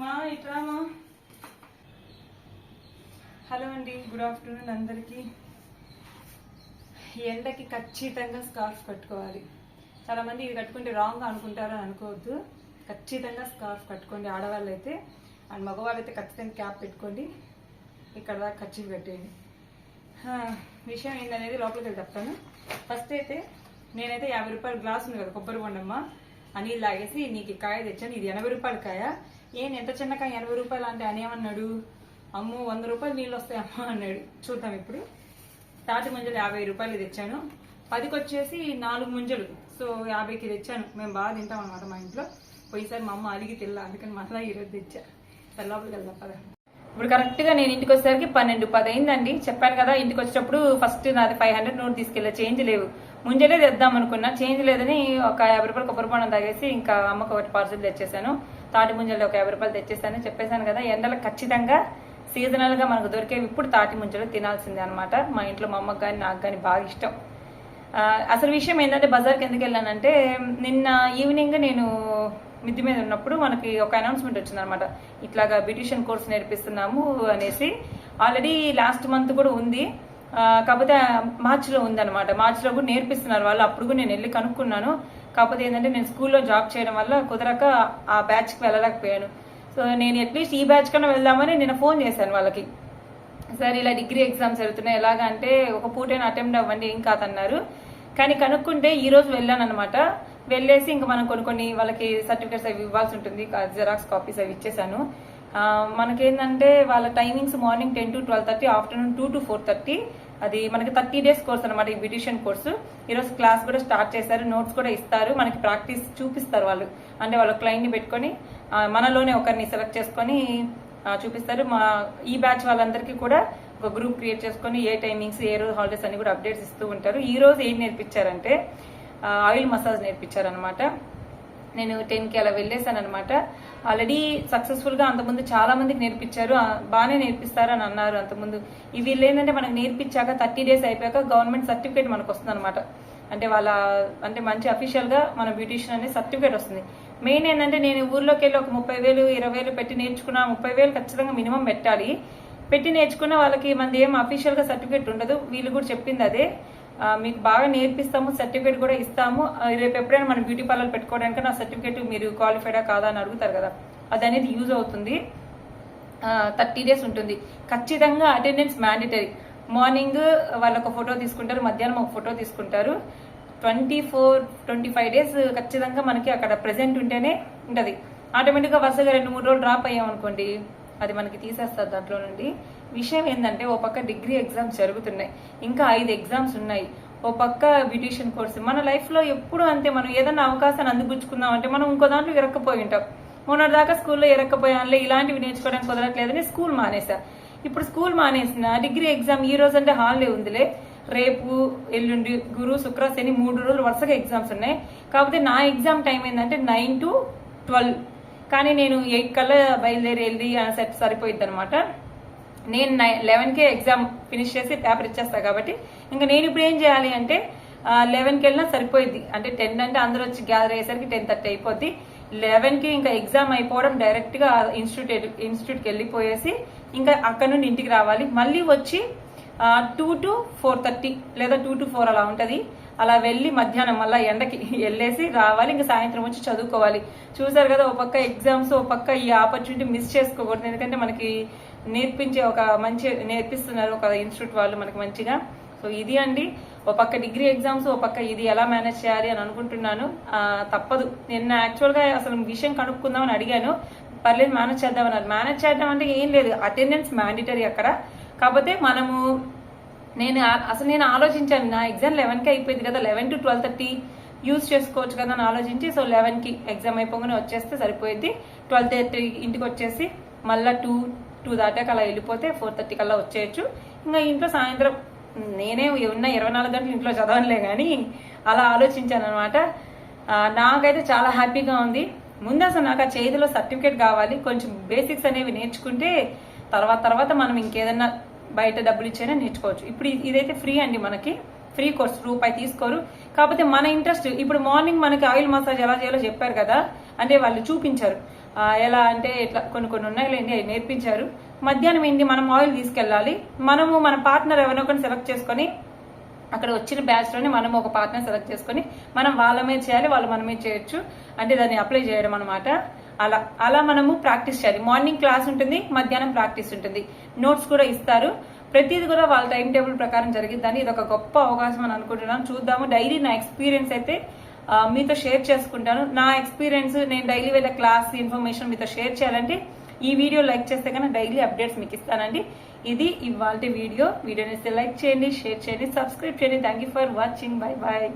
మా ఇట్రామా హలో అండి గుడ్ ఆఫ్టర్నూన్ అందరికీ. ఈ ఎండకి ఖచ్చితంగా స్కార్ఫ్ కట్టుకోవాలి. చాలా మంది ఇది కట్టుకుంటే రాంగ్ అనుకుంటారు అని అనుకోవద్దు. ఖచ్చితంగా స్కార్ఫ్ కట్టుకోండి ఆడవాళ్ళు అయితే అండ్ మగవాళ్ళు అయితే ఖచ్చితంగా క్యాప్ పెట్టుకోండి. ఇక్కడ దాకా ఖర్చు కట్టేయండి విషయం ఏంటనేది లోపలికి చెప్తాను. ఫస్ట్ అయితే నేనైతే యాభై రూపాయల గ్లాస్ ఉంది కదా కొబ్బరి బొండమ్మ. అని లాగేసి నీకు కాయ తెచ్చాను. ఇది ఎనభై రూపాయల కాయ. ఏం ఎంత చిన్న ఎనభై రూపాయలు అంటే అని ఏమన్నాడు? అమ్మో వంద రూపాయలు నీళ్ళు వస్తాయమ్మా అన్నాడు. చూద్దాం ఇప్పుడు. తాటి ముంజలు యాభై రూపాయలు తెచ్చాను. పదికి వచ్చేసి నాలుగు ముంజలు. సో యాభైకి తెచ్చాను. మేము బాగా తింటాం అనమాట మా ఇంట్లో. పోయిసారి మా అమ్మ అలిగి తిల్లా అందుకని మళ్ళీ ఈరోజు తెచ్చా. సరే లోపలికి వెళ్దాం పద. ఇప్పుడు కరెక్ట్గా నేను ఇంటికి వచ్చేసరికి పన్నెండు పది అయిందండి. చెప్పాను కదా ఇంటికి వచ్చేటప్పుడు ఫస్ట్ నాది ఫైవ్ హండ్రెడ్ నోట్ తీసుకెళ్ళా. చేంజ్ లేవు. ముంజలే తెద్దాం అనుకున్నా. చేంజ్ లేదని ఒక యాభై రూపాయలు కొబ్బరి బాణం తాగేసి ఇంకా అమ్మకు ఒకటి పార్సల్ తెచ్చేసాను. తాటి ముంజలు ఒక యాభై రూపాయలు తెచ్చేసాను చెప్పేశాను కదా ఎండలో ఖచ్చితంగా సీజనల్గా మనకు దొరికేవి ఇప్పుడు తాటి ముంజలు తినాల్సిందే అనమాట మా ఇంట్లో మా అమ్మకు కానీ నాకు కానీ బాగా ఇష్టం. అసలు విషయం ఏంటంటే బజార్కి ఎందుకు వెళ్ళానంటే నిన్న ఈవినింగ్ నేను మిద్ది మీద ఉన్నప్పుడు మనకి ఒక అనౌన్స్మెంట్ వచ్చిందనమాట ఇట్లాగా బ్యూటిషియన్ కోర్స్ నేర్పిస్తున్నాము అనేసి. ఆల్రెడీ లాస్ట్ మంత్ కూడా ఉంది. కాకపోతే మార్చిలో ఉందన్నమాట. మార్చిలో కూడా నేర్పిస్తున్నారు వాళ్ళు. అప్పుడు కూడా నేను వెళ్ళి కనుక్కున్నాను. కాకపోతే ఏంటంటే నేను స్కూల్లో జాబ్ చేయడం వల్ల కుదరక ఆ బ్యాచ్కి వెళ్ళలేకపోయాను. సో నేను అట్లీస్ట్ ఈ బ్యాచ్ కన్నా వెళ్దామని నేను ఫోన్ చేశాను వాళ్ళకి. సార్ ఇలా డిగ్రీ ఎగ్జామ్స్ జరుగుతున్నాయి. ఎలాగంటే అంటే ఒక పూటైన అటెంప్ట్ అవ్వండి. ఏం కాదన్నారు. కానీ కనుక్కుంటే ఈ రోజు వెళ్ళాను అనమాట వెళ్ళేసి ఇంకా మనం కొన్ని కొన్ని వాళ్ళకి సర్టిఫికేట్స్ అవి ఇవ్వాల్సి ఉంటుంది. జెరాక్స్ కాపీస్ అవి ఇచ్చేసాను. మనకేంటంటే వాళ్ళ timings morning ten to twelve thirty afternoon two to four thirty. అది మనకి థర్టీ డేస్ కోర్స్ అనమాట ఈ బ్యూటిషియన్ కోర్సు. ఈరోజు క్లాస్ కూడా స్టార్ట్ చేశారు నోట్స్ కూడా ఇస్తారు మనకి ప్రాక్టీస్ చూపిస్తారు వాళ్ళు. అంటే వాళ్ళ క్లయింట్ని పెట్టుకొని మనలోనే ఒకరిని సెలెక్ట్ చేసుకొని చూపిస్తారు. మా ఈ బ్యాచ్ వాళ్ళందరికీ కూడా ఒక గ్రూప్ క్రియేట్ చేసుకొని ఏ టైమింగ్స్ ఏ రోజు హాలిడేస్ అని కూడా అప్డేట్స్ ఇస్తూ ఉంటారు. ఈ రోజు ఏం నేర్పించారంటే ఆయిల్ మసాజ్ నేర్పించారనమాట నేను టెన్కి అలా వెళ్ళేసాను అనమాట ఆల్రెడీ సక్సెస్ఫుల్గా అంతకుముందు చాలా మందికి నేర్పించారు. బాగానే నేర్పిస్తారు అని అన్నారు అంతకుముందు. ఇవి వీళ్ళు ఏంటంటే మనకు నేర్పించాక థర్టీ డేస్ అయిపోయాక గవర్నమెంట్ సర్టిఫికేట్ మనకు వస్తుంది అనమాట అంటే వాళ్ళ అంటే మంచి అఫీషియల్గా మన బ్యూటిషియన్ అనే సర్టిఫికేట్ వస్తుంది. మెయిన్ ఏంటంటే నేను ఊర్లోకి వెళ్ళి ఒక ముప్పై వేలు ఇరవై వేలు పెట్టి నేర్చుకున్నా ముప్పై వేలు ఖచ్చితంగా మినిమం పెట్టాలి. పెట్టి నేర్చుకున్న వాళ్ళకి మనది ఏం అఫీషియల్గా సర్టిఫికేట్ ఉండదు. వీళ్ళు కూడా చెప్పింది అదే. మీకు బాగా నేర్పిస్తాము సర్టిఫికేట్ కూడా ఇస్తాము. రేపు ఎప్పుడైనా మనం బ్యూటీ పార్లర్ పెట్టుకోవడానికి నా సర్టిఫికేట్ మీరు క్వాలిఫైడా కాదా అని అడుగుతారు కదా అది అనేది యూజ్ అవుతుంది. థర్టీ డేస్ ఉంటుంది. ఖచ్చితంగా అటెండెన్స్ మ్యాండేటరీ. మార్నింగ్ వాళ్ళు ఒక ఫోటో తీసుకుంటారు మధ్యాహ్నం ఒక ఫోటో తీసుకుంటారు. Twenty four twenty five days ఖచ్చితంగా మనకి అక్కడ ప్రజెంట్ ఉంటేనే ఉంటుంది. ఆటోమేటిక్గా వరుసగా రెండు మూడు రోజులు డ్రాప్ అయ్యాం అనుకోండి అది మనకి తీసేస్తారు దాంట్లో నుండి. విషయం ఏంటంటే ఓ పక్క డిగ్రీ ఎగ్జామ్స్ జరుగుతున్నాయి. ఇంకా ఐదు ఎగ్జామ్స్ ఉన్నాయి. ఓ పక్క బ్యూటిషియన్ కోర్సు. మన లైఫ్లో ఎప్పుడు అంతే మనం ఏదైనా అవకాశాన్ని అందిపుచ్చుకుందాం అంటే మనం ఇంకో దాంట్లో ఇరక్కపోయి ఉంటాం. మొన్నటి దాకా స్కూల్లో ఇరక్కపోయానులే ఇలాంటివి నేర్చుకోవడానికి కుదరట్లేదని స్కూల్ మానేసా ఇప్పుడు స్కూల్ మానేసిన డిగ్రీ ఎగ్జామ్ ఈ రోజు అంటే హాలిడే ఉందిలే. రేపు ఎల్లుండి గురు శుక్ర శని మూడు రోజులు వరుసగా ఎగ్జామ్స్ ఉన్నాయి. కాకపోతే నా ఎగ్జామ్ టైం ఏంటంటే నైన్ టు ట్వెల్వ్. కానీ నేను ఎయిట్ కల్లా బయలుదేరి వెళ్ళి సెట్ సరిపోయింది అనమాట నేను లెవెన్కే ఎగ్జామ్ ఫినిష్ చేసి పేపర్ ఇచ్చేస్తాను కాబట్టి ఇంకా నేను ఇప్పుడు ఏం చేయాలి అంటే లెవెన్కి వెళ్ళినా సరిపోయింది అంటే టెన్ అంటే అందరూ వచ్చి గ్యాదర్ అయ్యేసరికి టెన్ థర్టీ అయిపోద్ది. లెవెన్కి ఇంకా ఎగ్జామ్ అయిపోవడం డైరెక్ట్గా ఇన్స్టిట్యూట్ ఇన్స్టిట్యూట్కి వెళ్ళిపోయేసి ఇంకా అక్కడ నుండి ఇంటికి రావాలి. మళ్ళీ వచ్చి టూ టు ఫోర్ థర్టీ లేదా టూ టు ఫోర్ అలా ఉంటుంది. అలా వెళ్ళి మధ్యాహ్నం మళ్ళీ ఎండకి వెళ్ళేసి రావాలి ఇంకా సాయంత్రం వచ్చి చదువుకోవాలి. చూసారు కదా ఒక పక్క ఎగ్జామ్స్ ఒక పక్క ఈ ఆపర్చునిటీ మిస్ చేసుకోకూడదు. ఎందుకంటే మనకి నేర్పించే ఒక మంచి నేర్పిస్తున్నారు ఒక ఇన్స్టిట్యూట్ వాళ్ళు మనకి మంచిగా. సో ఇది అండి. ఒక పక్క డిగ్రీ ఎగ్జామ్స్ ఒక పక్క ఇది ఎలా మేనేజ్ చేయాలి అని అనుకుంటున్నాను. తప్పదు. నిన్న యాక్చువల్గా అసలు విషయం కనుక్కుందామని అడిగాను. పర్లేదు మేనేజ్ చేద్దామన్నారు మేనేజ్ చేద్దాం అంటే ఏం లేదు. అటెండెన్స్ మ్యాండిటరీ అక్కడ. కాకపోతే మనము నేను అసలు నేను ఆలోచించాను నా ఎగ్జామ్ లెవెన్కి అయిపోయింది కదా eleven to twelve thirty use చేసుకోవచ్చు కదా అని ఆలోచించి సో లెవెన్కి ఎగ్జామ్ అయిపోగానే వచ్చేస్తే సరిపోయింది. ట్వెల్వ్ థర్టీ ఇంటికి వచ్చేసి మళ్ళీ టూ టూ దాటాక అలా వెళ్ళిపోతే ఫోర్ థర్టీ కల్లా వచ్చేయచ్చు. ఇంకా ఇంట్లో సాయంత్రం నేనే ఉన్న ఇరవై నాలుగు గంటలు ఇంట్లో చదవనులే కానీ అలా ఆలోచించాను అనమాట నాకైతే చాలా హ్యాపీగా ఉంది. ముందు అసలు నాకు ఆ చేతిలో సర్టిఫికేట్ కావాలి. కొంచెం బేసిక్స్ అనేవి నేర్చుకుంటే తర్వాత తర్వాత మనం ఇంకేదన్నా బయట డబ్బులు ఇచ్చైనా నేర్చుకోవచ్చు. ఇప్పుడు ఇదైతే ఫ్రీ అండి మనకి. ఫ్రీ కోర్స్ రూపాయి తీసుకోరు. కాకపోతే మన ఇంట్రెస్ట్ ఇప్పుడు మార్నింగ్ మనకి ఆయిల్ మసాజ్ ఎలా చేయాలో చెప్పారు కదా అంటే వాళ్ళు చూపించారు. ఎలా అంటే ఇట్లా కొన్ని కొన్ని ఉన్నాయిలేండి అవి నేర్పించారు. మధ్యాహ్నం ఏంటి మనం ఆయిల్ తీసుకెళ్ళాలి. మనము మన పార్ట్నర్ ఎవరినో ఒకరిని సెలెక్ట్ చేసుకొని అక్కడ వచ్చిన బ్యాచ్లోనే మనం ఒక పార్ట్నర్ సెలెక్ట్ చేసుకొని మనం వాళ్ళమే చేయాలి వాళ్ళు మనమే చేయొచ్చు. అంటే దాన్ని అప్లై చేయడం అనమాట అలా అలా మనము ప్రాక్టీస్ చేయాలి. మార్నింగ్ క్లాస్ ఉంటుంది మధ్యాహ్నం ప్రాక్టీస్ ఉంటుంది. నోట్స్ కూడా ఇస్తారు. ప్రతిది కూడా వాళ్ళ టైం టేబుల్ ప్రకారం జరిగిద్దని ఇది ఒక గొప్ప అవకాశం అని అనుకుంటున్నాను. చూద్దాము. డైలీ నా ఎక్స్పీరియన్స్ అయితే మీతో షేర్ చేసుకుంటాను. నా ఎక్స్పీరియన్స్ నేను డైలీ వెళ్ళే క్లాస్ ఇన్ఫర్మేషన్ మీతో షేర్ చేయాలంటే ఈ వీడియో లైక్ చేస్తే కన్నా డైలీ అప్డేట్స్ మీకు ఇస్తానండి. ఇది ఇవాళ వీడియో. వీడియోని లైక్ చేయండి షేర్ చేయండి సబ్స్క్రైబ్ చేయండి. Thank you for watching. Bye bye